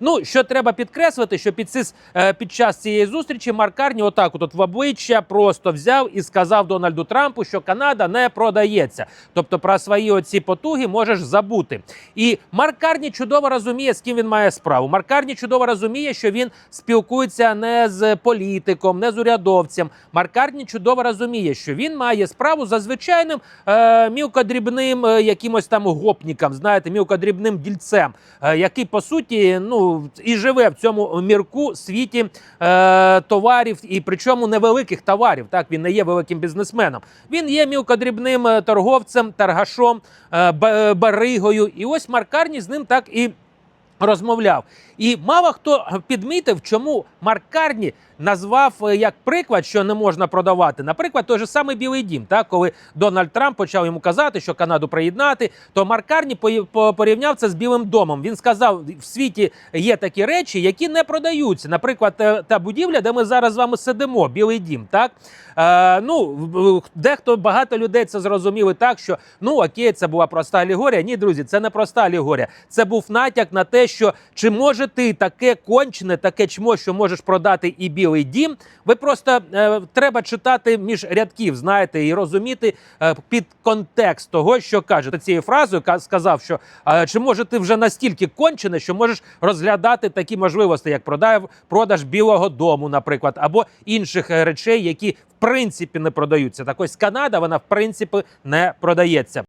Ну що треба підкреслити, що під, цис, е, під час цієї зустрічі Марк Карні отак, от, от в обличчя просто взяв і сказав Дональду Трампу, що Канада не продається. Тобто про свої оці потуги можеш забути. І Марк Карні чудово розуміє, з ким він має справу. Марк Карні чудово розуміє, що він спілкується не з політиком, не з урядовцем. Марк Карні чудово розуміє, що він має справу за звичайним е, мілкодрібним е, якимось там гопніком, знаєте, мілкодрібним дільцем, е, який по суті ну і живе в цьому мірку світі е, товарів, і причому невеликих товарів. Так він не є великим бізнесменом. Він є мілкодрібним е, торговцем, таргашом, е, баригою. І ось маркарні з ним так і розмовляв. І мало хто підмітив, чому Марк Карні назвав е, як приклад, що не можна продавати. Наприклад, той же самий Білий Дім, так коли Дональд Трамп почав йому казати, що Канаду приєднати, то Марк Карні по- порівняв це з Білим домом. Він сказав, в світі є такі речі, які не продаються. Наприклад, та, та будівля, де ми зараз з вами сидимо, Білий Дім, так е, ну дехто багато людей це зрозуміли так, що ну окей, це була проста алегорія. Ні, друзі, це не проста алегорія. Це був натяк на те, що чи може ти таке кончене, таке чмо, що можеш продати і білий дім. Ви просто е, треба читати між рядків, знаєте, і розуміти е, під контекст того, що каже цією фразою. ка- сказав, що е, чи може ти вже настільки кончене, що можеш розглядати такі можливості, як продав, продаж білого дому, наприклад, або інших е, речей, які в принципі не продаються. Так ось Канада, вона в принципі не продається.